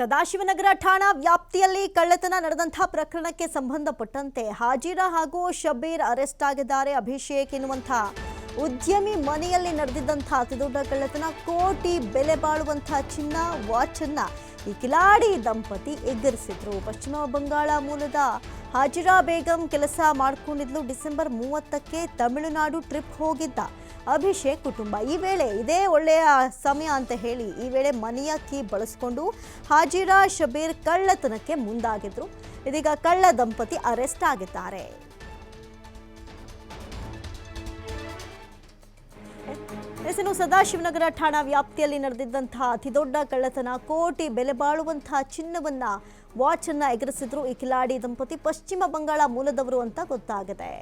ಸದಾಶಿವನಗರ ಠಾಣಾ ವ್ಯಾಪ್ತಿಯಲ್ಲಿ ಕಳ್ಳತನ ನಡೆದಂತಹ ಪ್ರಕರಣಕ್ಕೆ ಸಂಬಂಧಪಟ್ಟಂತೆ ಹಾಜಿರಾ ಹಾಗೂ ಶಬೀರ್ ಅರೆಸ್ಟ್ ಆಗಿದ್ದಾರೆ. ಅಭಿಷೇಕ್ ಎನ್ನುವಂಥ ಉದ್ಯಮಿ ಮನೆಯಲ್ಲಿ ನಡೆದಿದ್ದಂಥ ಅತಿದೊಡ್ಡ ಕಳ್ಳತನ, ಕೋಟಿ ಬೆಲೆ ಬಾಳುವಂತಹ ಚಿನ್ನ ವಾಚ್ ಅನ್ನ ಈ ಕಿಲಾಡಿ ದಂಪತಿ ಎಗ್ಗರಿಸಿದ್ರು ಪಶ್ಚಿಮ ಬಂಗಾಳ ಮೂಲದ ಹಾಜಿರಾ ಬೇಗಂ ಕೆಲಸ ಮಾಡ್ಕೊಂಡಿದ್ಲು. ಡಿಸೆಂಬರ್ ಮೂವತ್ತಕ್ಕೆ ತಮಿಳುನಾಡು ಟ್ರಿಪ್ ಹೋಗಿದ್ದ ಅಭಿಷೇಕ್ ಕುಟುಂಬ. ಈ ವೇಳೆ ಇದೇ ಒಳ್ಳೆಯ ಸಮಯ ಅಂತ ಹೇಳಿ ಈ ವೇಳೆ ಮನೆಯ ಕೀ ಬಳಸಿಕೊಂಡು ಹಾಜಿರಾ ಶಬೀರ್ ಕಳ್ಳತನಕ್ಕೆ ಮುಂದಾಗಿದ್ರು. ಇದೀಗ ಕಳ್ಳ ದಂಪತಿ ಅರೆಸ್ಟ್ ಆಗಿದ್ದಾರೆ. ಇನ್ನು ಸದಾಶಿವನಗರ ಠಾಣಾ ವ್ಯಾಪ್ತಿಯಲ್ಲಿ ನಡೆದಿದ್ದಂತಹ ಅತಿದೊಡ್ಡ ಕಳ್ಳತನ, ಕೋಟಿ ಬೆಲೆ ಬಾಳುವಂತಹ ಚಿನ್ನವನ್ನ ವಾಚ್ ಅನ್ನ ಎಗರಿಸಿದ್ರು ಈ ಕಿಲಾಡಿ ದಂಪತಿ. ಪಶ್ಚಿಮ ಬಂಗಾಳ ಮೂಲದವರು ಅಂತ ಗೊತ್ತಾಗಿದೆ.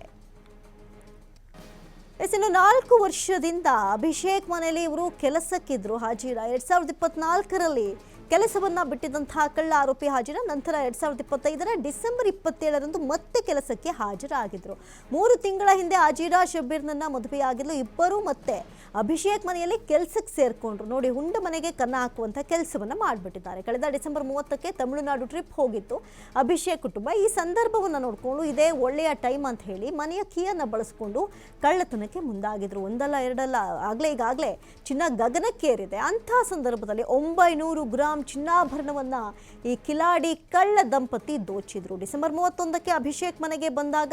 ಎಸ್ ಇನ್ನು ನಾಲ್ಕು ವರ್ಷದಿಂದ ಅಭಿಷೇಕ್ ಮನೆಯಲ್ಲಿ ಇವರು ಕೆಲಸಕ್ಕಿದ್ರು ಹಾಜೀರಾ. ಎರಡ್ ಸಾವಿರದ ಇಪ್ಪತ್ನಾಲ್ಕರಲ್ಲಿ ಕೆಲಸವನ್ನ ಬಿಟ್ಟಿದ್ದಂತಹ ಕಳ್ಳ ಆರೋಪಿ ಹಾಜಿರಾ. ನಂತರ ಎರಡ್ ಸಾವಿರದ ಇಪ್ಪತ್ತೈದರ ಡಿಸೆಂಬರ್ ಇಪ್ಪತ್ತೇಳರಂದು ಮತ್ತೆ ಕೆಲಸಕ್ಕೆ ಹಾಜರಾಗಿದ್ರು. ಮೂರು ತಿಂಗಳ ಹಿಂದೆ ಹಾಜೀರಾ ಶಬೀರ್ನನ್ನ ಮದುವೆಯಾಗಿದ್ದು ಇಬ್ಬರು ಮತ್ತೆ ಅಭಿಷೇಕ್ ಮನೆಯಲ್ಲಿ ಕೆಲಸಕ್ಕೆ ಸೇರಿಕೊಂಡ್ರು. ನೋಡಿ, ಹುಂಡ ಮನೆಗೆ ಕನ್ನ ಹಾಕುವಂಥ ಕೆಲಸವನ್ನು ಮಾಡಿಬಿಟ್ಟಿದ್ದಾರೆ. ಕಳೆದ ಡಿಸೆಂಬರ್ ಮೂವತ್ತಕ್ಕೆ ತಮಿಳುನಾಡು ಟ್ರಿಪ್ ಹೋಗಿತ್ತು. ಅಭಿಷೇಕ್ ಕುಟುಂಬ ಈ ಸಂದರ್ಭವನ್ನು ನೋಡಿಕೊಂಡು ಇದೇ ಒಳ್ಳೆಯ ಟೈಮ್ ಅಂತ ಹೇಳಿ ಮನೆಯ ಕೀಯನ್ನು ಬಳಸ್ಕೊಂಡು ಕಳ್ಳತನಕ್ಕೆ ಮುಂದಾಗಿದ್ರು. ಒಂದಲ್ಲ, ಎರಡಲ್ಲ, ಆಗಲೇ ಈಗಾಗಲೇ ಚಿನ್ನ ಗಗನಕ್ಕೇರಿದೆ ಅಂಥ ಸಂದರ್ಭದಲ್ಲಿ ಒಂಬೈನೂರು ಗ್ರಾಂ ಚಿನ್ನಾಭರಣವನ್ನು ಈ ಕಿಲಾಡಿ ಕಳ್ಳ ದಂಪತಿ ದೋಚಿದ್ರು. ಡಿಸೆಂಬರ್ ಮೂವತ್ತೊಂದಕ್ಕೆ ಅಭಿಷೇಕ್ ಮನೆಗೆ ಬಂದಾಗ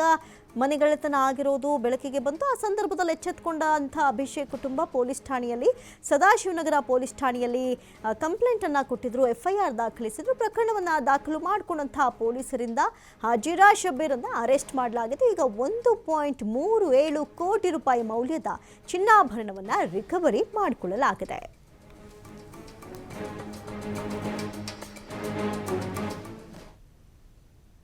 ಮನೆಗಳತನ ಆಗಿರೋದು, ಬೆಳಕಿಗೆ ಬಂತು ಆ ಸಂದರ್ಭದಲ್ಲಿ ಎಚ್ಚೆತ್ಕೊಂಡ ಅಂಥ ಅಭಿಷೇಕ್ ಕುಟುಂಬ ಪೊಲೀಸ್ ಠಾಣೆಯಲ್ಲಿ, ಸದಾಶಿವನಗರ ಪೊಲೀಸ್ ಠಾಣೆಯಲ್ಲಿ ಕಂಪ್ಲೇಂಟ್ ಅನ್ನ ಕೊಟ್ಟಿದ್ರು ಎಫ್ಐಆರ್ ದಾಖಲಿಸಿದ್ರು. ಪ್ರಕರಣವನ್ನ ದಾಖಲು ಮಾಡಿಕೊಂಡಂತಹ ಪೊಲೀಸರಿಂದ ಹಾಜಿರಾ ಶಬೀರ್ ಅನ್ನ ಅರೆಸ್ಟ್ ಮಾಡಲಾಗಿದೆ ಈಗ ಒಂದು ಪಾಯಿಂಟ್ ಮೂರು ಏಳು ಕೋಟಿ ರೂಪಾಯಿ ಮೌಲ್ಯದ ಚಿನ್ನಾಭರಣವನ್ನ ರಿಕವರಿ ಮಾಡಿಕೊಳ್ಳಲಾಗಿದೆ.